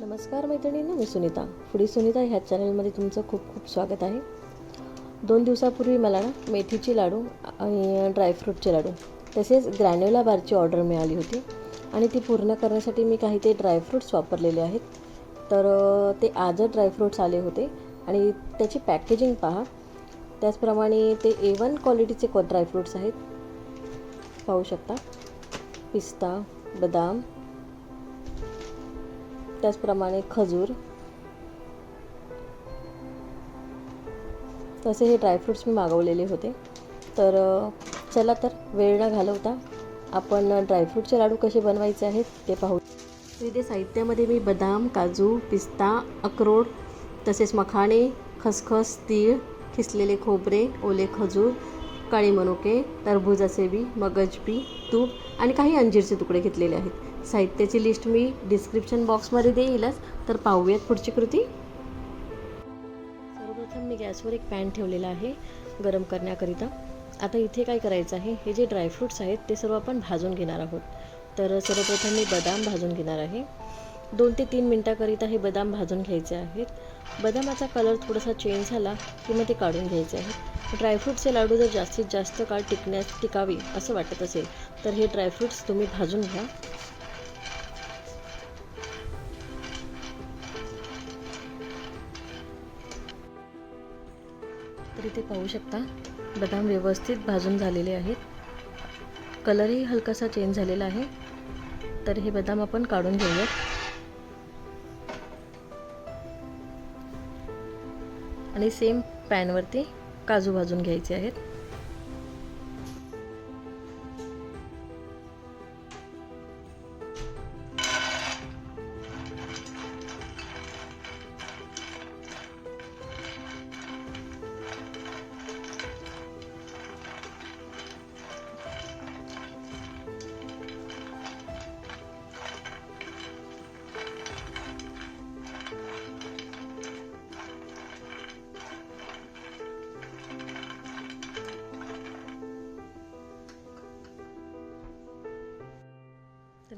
नमस्कार मैत्रिणींनो मी सुनीता. फुडी सुनीता ह्या चॅनलमध्ये तुमचं खूप खूप स्वागत आहे. दोन दिवसापूर्वी मला ना मेथीचे लाडू आणि ड्रायफ्रूटचे लाडू तसेच ग्रॅन्युला बारची ऑर्डर मिळाली होती आणि ती पूर्ण करण्यासाठी मी काही ते ड्रायफ्रूट्स वापरलेले आहेत. तर ते आजच ड्रायफ्रूट्स आले होते आणि त्याची पॅकेजिंग पहा. त्याचप्रमाणे ते ए वन क्वालिटीचे को ड्रायफ्रूट्स आहेत. पाहू शकता. पिस्ता बदाम त्याचप्रमाणे खजूर. तसे हे ड्रायफ्रूट्स मी मागवलेले होते. तर चला तर वेळ न घालवता आपण ड्रायफ्रूटचे लाडू कसे बनवायचे आहेत ते पाहू. विविध साहित्यामध्ये मी बदाम काजू पिस्ता अक्रोड तसेच मखाणे खसखस तीळ खिसलेले खोबरे ओले खजूर काळी मनुके टरबुजाचे बी मगज बी तूप आणि काही अंजीरचे तुकडे घेतलेले आहेत. साहित्याची लिस्ट मी डिस्क्रिप्शन बॉक्समध्ये देईलच. तर पाहूयात पुढची कृती. सर्वप्रथम मी गॅसवर एक पॅन ठेवलेला आहे गरम करण्याकरिता. आता इथे काय करायचं आहे हे जे ड्रायफ्रूट्स आहेत ते सर्व आपण भाजून घेणार आहोत. तर सर्वप्रथम मी बदाम भाजून घेणार आहे. दोन ते तीन मिनटाकरिता हे बदाम भाजून घ्यायचे आहेत. बदामाचा कलर थोडासा चेंज झाला की मग ते काढून घ्यायचे आहेत. ड्रायफ्रूटचे लाडू जर जास्तीत जास्त काळ टिकण्यास टिकावी असं वाटत असेल तर हे ड्रायफ्रूट्स तुम्ही भाजून घ्या. इथे पाहू शकता. बदाम व्यवस्थित भाजून झालेले आहेत. कलरही हलकासा चेंज झालेला आहे. तर हे बदाम आपण काढून घेऊयात. आणि सेम पॅनवरती काजू भाजून घ्यायचे आहेत.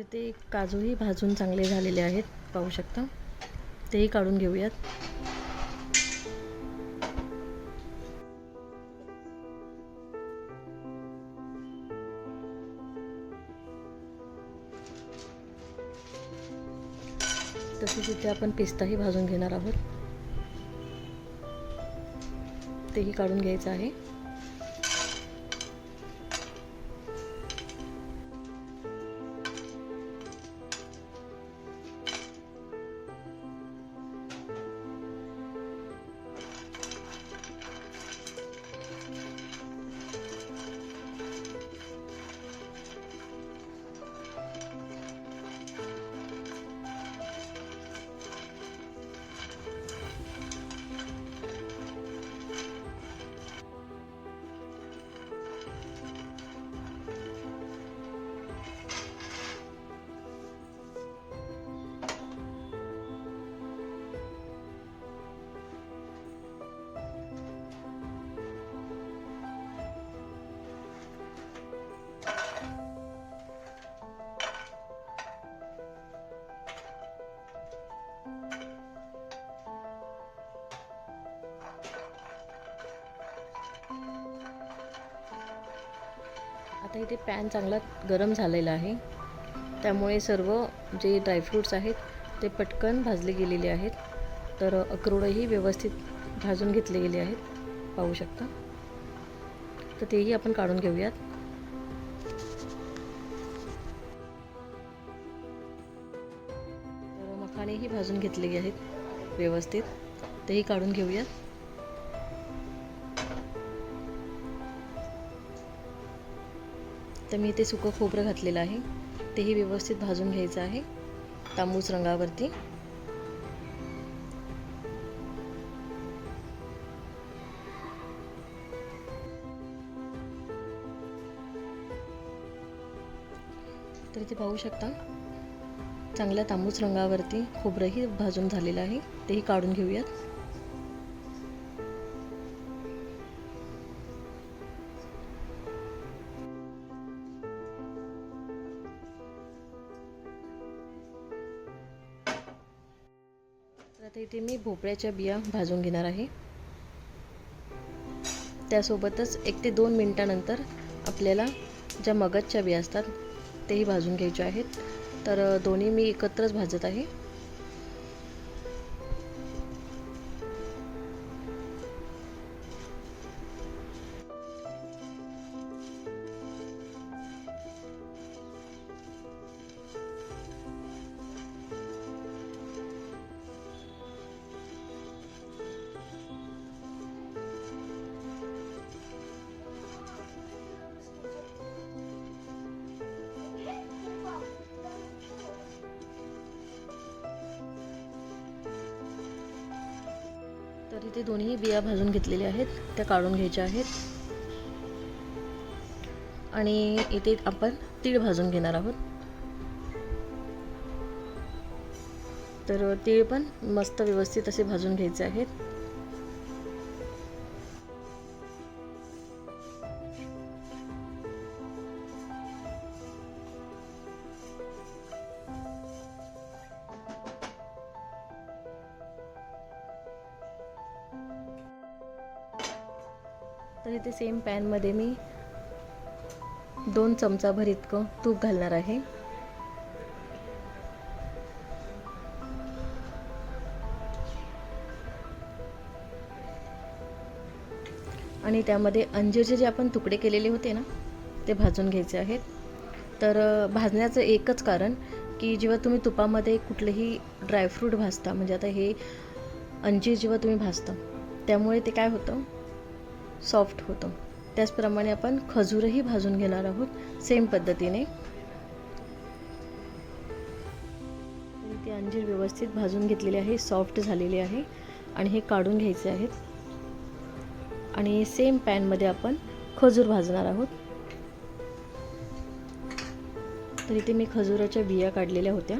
इथे काजूही भाजून चांगले झालेले आहेत. पाहू शकता. तेही काढून घेऊयात. तसेच इथे आपण पिस्ताही भाजून घेणार आहोत. तेही काढून घ्यायचं आहे. आता इथे पॅन चांगला गरम झालेला आहे. त्यामुळे सर्व जे ड्रायफ्रूट्स आहेत ते पटकन भाजले गेलेले आहेत. तर अक्रोडही व्यवस्थित भाजून घेतले गेले आहेत. पाहू शकता. तर तेही आपण काढून घेऊयात. तर मखाणेही भाजून घेतलेले आहेत व्यवस्थित. तेही काढून घेऊयात. तर मी इथे सुकं खोबरं घातलेलं आहे. तेही व्यवस्थित भाजून घ्यायचं आहे. तांबूस रंगावरती. तर इथे पाहू शकता चांगल्या तांबूस रंगावरती खोबरंही भाजून झालेलं आहे. तेही काढून घेऊयात. इथे मी भोपळ्याच्या बिया भाजून घेणार आहे. त्यासोबतच एक ते दोन मिनटानंतर आपल्याला ज्या मगजच्या बिया असतात तेही भाजून घ्यायच्या आहेत. तर दोन्ही मी एकत्रच भाजत आहे. तर इथे दोन्ही बिया भाजून घेतलेल्या आहेत त्या काढून घ्यायच्या आहेत. आणि इथे आपण तीळ भाजून घेणार आहोत. तर तीळ पण मस्त व्यवस्थित असे भाजून घ्यायचे आहेत. ते इथे सेम पॅनमध्ये मी दोन चमचाभर इतकं तूप घालणार आहे. आणि त्यामध्ये अंजीरचे जे आपण तुकडे केलेले होते ना ते भाजून घ्यायचे आहेत. तर भाजण्याचं एकच कारण की जेव्हा तुम्ही तुपामध्ये कुठलेही ड्रायफ्रूट भाजता म्हणजे आता हे अंजीर जेव्हा तुम्ही भाजता त्यामुळे ते काय होतं? सॉफ्ट होतं. त्याचप्रमाणे आपण खजूरही भाजून घेणार आहोत सेम पद्धतीने. ती अंजीर व्यवस्थित भाजून घेतलेली आहे सॉफ्ट झालेली आहे आणि हे काढून घ्यायचे आहेत. आणि सेम पॅनमध्ये आपण खजूर भाजणार आहोत. तर इथे मी खजुराच्या बिया काढलेल्या होत्या.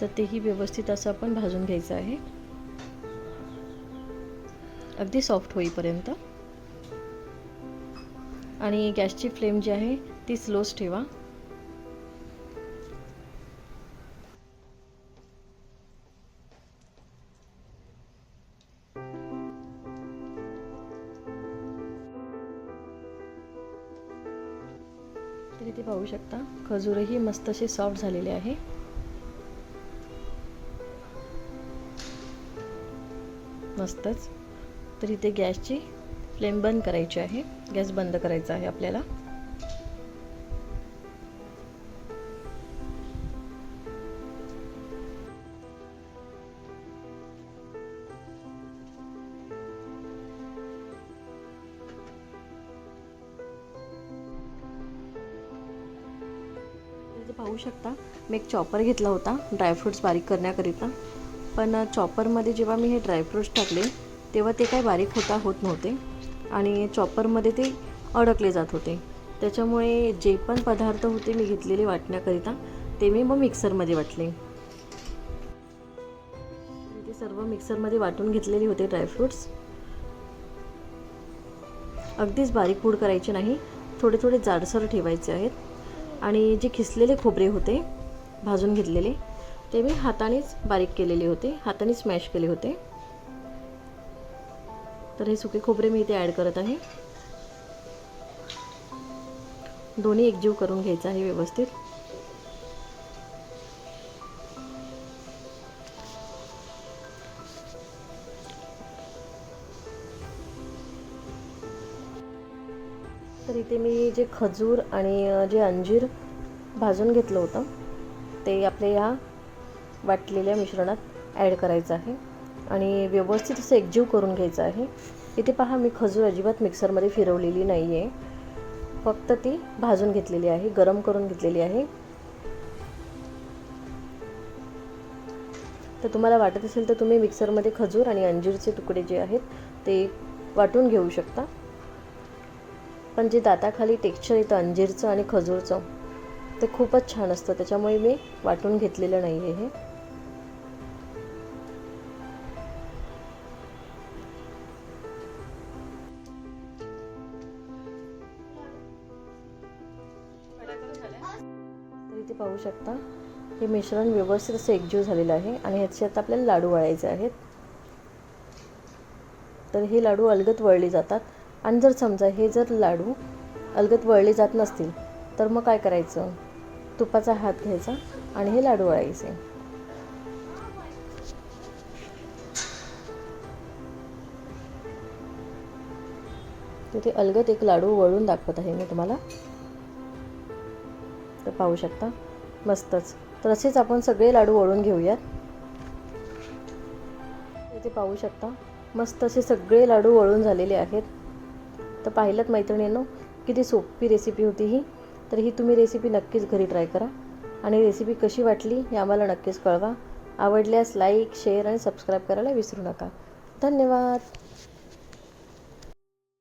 तर तेही व्यवस्थित असं आपण भाजून घ्यायचं आहे. अगदी सॉफ्ट होईपर्यंत. आणि गॅसची फ्लेम जी आहे ती स्लोच ठेवा. तरी ते पाहू शकता खजूरही मस्त असे सॉफ्ट झालेले आहे. मस्तच तर इथे गॅसची फ्लेम बंद करायची आहे. गॅस बंद करायचा आहे आपल्याला. पाहू शकता मी एक चॉपर घेतला होता ड्रायफ्रूट्स बारीक करण्याकरिता. पण चॉपरमध्ये जेव्हा मी हे ड्रायफ्रूट्स टाकले तेव्हा ते काय बारीक होता होत नव्हते. आणि चॉपरमध्ये ते अडकले जात होते. त्याच्यामुळे जे पण पदार्थ होते मी घेतलेले वाटण्याकरिता ते मी मग मिक्सरमध्ये वाटले. ते सर्व मिक्सरमध्ये वाटून घेतलेले होते ड्रायफ्रूट्स अगदीच बारीक पूड करायचे नाही थोडे थोडे जाडसर ठेवायचे आहेत. आणि जे खिसलेले खोबरे होते भाजून घेतलेले ते मी हातानेच बारीक केलेले होते हाताने स्मॅश केले होते. तर हे सुके खोबरे मी इथे ॲड करत आहे. दोन्ही एकजीव करून घ्यायचं आहे व्यवस्थित. तर इथे मी जे खजूर आणि जे अंजीर भाजून घेतलं होतं ते आपल्या या वाटलेल्या मिश्रणात ॲड करायचं आहे. आणि व्यवस्थित असं एकजीव करून घ्यायचं आहे. इथे पहा मी खजूर अजिबात मिक्सरमध्ये फिरवलेली नाही आहे फक्त ती भाजून घेतलेली आहे गरम करून घेतलेली आहे. तर तुम्हाला वाटत असेल तर तुम्ही मिक्सरमध्ये खजूर आणि अंजीरचे तुकडे जे आहेत ते वाटून घेऊ शकता. पण जे दाताखाली टेक्स्चर येतं अंजीरचं आणि खजूरचं ते खूपच छान असतं. त्याच्यामुळे मी वाटून घेतलेलं नाही आहे हे. इथे पाहू शकता? हे मिश्रण व्यवस्थित असं एकजीव झालेलं आहे आणि ह्याच्यात आपल्याला लाडू वळायचे आहेत. तर हे लाडू अलगत वळले जातात. आणि जर समजा हे जर लाडू अलगत वळले जात नसतील तर मग काय करायचं? तुपाचा हात घ्यायचा आणि हे लाडू वळायचे. तिथे अलगत एक लाडू वळून दाखवत आहे मी तुम्हाला. तर पाहू शकता. मस्तच. तर असेच आपण सगळे लाडू वळून घेऊयात. इथे पाहू शकता. मस्त असे सगळे लाडू वळून झालेले आहेत. तर पाहिलं मैत्रिणींनो किती सोपी रेसिपी होती ही. तर ही तुम्ही रेसिपी नक्कीच घरी ट्राय करा. आणि रेसिपी कशी वाटली हे आम्हाला नक्कीच कळवा. आवडल्यास लाईक शेअर आणि सबस्क्राईब करायला विसरू नका. धन्यवाद.